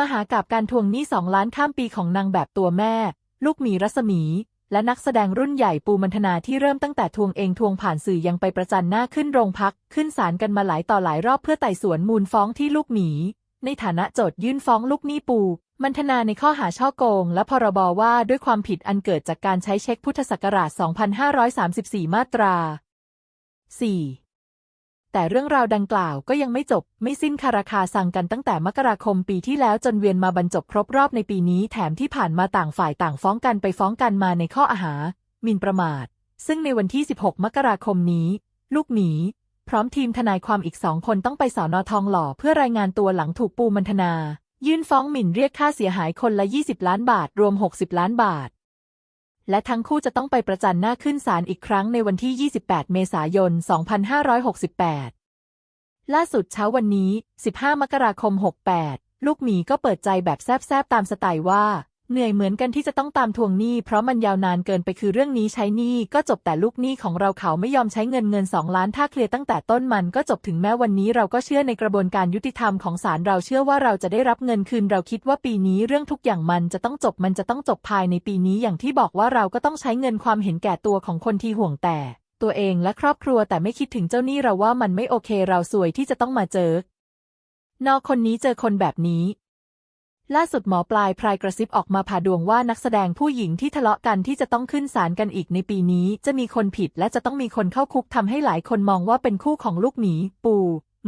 มหากาบการทวงหนี้สองล้านข้ามปีของนางแบบตัวแม่ ลูกหมีรัศมี และนักแสดงรุ่นใหญ่ปูมันธนาที่เริ่มตั้งแต่ทวงเองทวงผ่านสื่อยังไปประจันหน้าขึ้นโรงพัก ขึ้นศาลกันมาหลายต่อหลายรอบเพื่อไต่สวนมูลฟ้องที่ลูกหมี ในฐานะโจทยื่นฟ้องลูกหนี้ปูมันธนาในข้อหาช่อโกง และพรบว่าด้วยความผิดอันเกิดจากการใช้เช็คพุทธศักราช 2534 มาตรา 4 แต่เรื่องราวดังกล่าวก็ยังไม่จบ ไม่สิ้นคาราคาสั่งกันตั้งแต่มกราคมปีที่แล้วจนเวียนมาบรรจบครบรอบในปีนี้แถมที่ผ่านมาต่างฝ่ายต่างฟ้องกันไปฟ้องกันมาในข้ออาหาหมิ่นประมาท ซึ่งในวันที่ 16 มกราคมนี้ ลูกหมี พร้อมทีมทนายความอีกสองคนต้องไปสอนอทองหล่อเพื่อรายงานตัวหลังถูกปูมันธนา ยื่นฟ้องหมิ่นเรียกค่าเสียหายคนละ 20 ล้านบาท รวม 60 ล้านบาท และทั้งคู่จะต้องไปประจันหน้าขึ้นศาลอีกครั้งในวันที่ 28 เมษายน 2568 ล่าสุดเช้าวันนี้ 15 มกราคม 68 ลูกหมีก็เปิดใจแบบแซบๆตามสไตล์ว่า เหนื่อยเหมือนกันที่จะต้องตามทวงหนี้เพราะมันยาวนานเกินไปคือเรื่องนี้ใช้หนี้ก็จบแต่ลูกหนี้ของเราเขาไม่ยอมใช้เงินเงินสองล้านถ้าเคลียร์ตั้งแต่ต้นมันก็จบถึงแม้วันนี้เราก็เชื่อในกระบวนการยุติธรรมของศาลเราเชื่อว่าเราจะได้รับเงินคืนเราคิดว่าปีนี้เรื่องทุกอย่างมันจะต้องจบมันจะต้องจบภายในปีนี้อย่างที่บอกว่าเราก็ต้องใช้เงินความเห็นแก่ตัวของคนที่ห่วงแต่ ตัวเองและครอบครัวแต่ไม่คิดถึงเจ้าหนี้เราว่ามันไม่โอเค เราสวยที่จะต้องมาเจอนอคนนี้เจอคนแบบนี้ ล่าสุดหมอปลายพรายกระซิบออกมาผ่าดวงว่านักแสดงผู้หญิงที่ทะเลาะกันที่จะต้องขึ้นศาลกันอีกในปีนี้ จะมีคนผิดและจะต้องมีคนเข้าคุกทำให้หลายคนมองว่าเป็นคู่ของลูกหมี ปู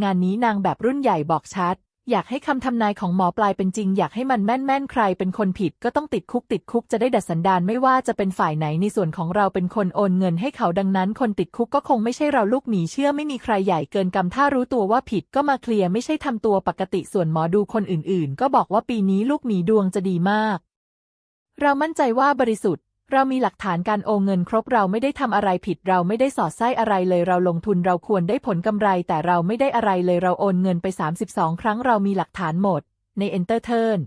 งานนี้นางแบบรุ่นใหญ่บอกชัด อยากให้คำทำนายของหมอปลายเป็นจริง อยากให้มันแม่นแม่นใครเป็นคนผิดก็ต้องติดคุกติดคุกจะได้ดัดสันดานไม่ว่าจะเป็นฝ่ายไหนในส่วนของเราเป็นคนโอนเงินให้เขาดังนั้น คนติดคุกก็คงไม่ใช่เราลูกหมีเชื่อไม่มีใครใหญ่เกินกรรมถ้ารู้ตัวว่าผิดก็มาเคลียร์ไม่ใช่ทำตัวปกติส่วนหมอดูคนอื่นๆ ก็บอกว่าปีนี้ลูกหมีดวงจะดีมาก เรามั่นใจว่าบริสุทธิ์ เรามีหลักฐานการโอนเงินครบเราไม่ได้ทำอะไรผิดเราไม่ได้สอดไส้อะไรเลยเราลงทุนเราควรได้ผลกำไร แต่เราไม่ได้อะไรเลยเราโอนเงินไป 32 ครั้งเรามีหลักฐานหมด ใน Enter Turn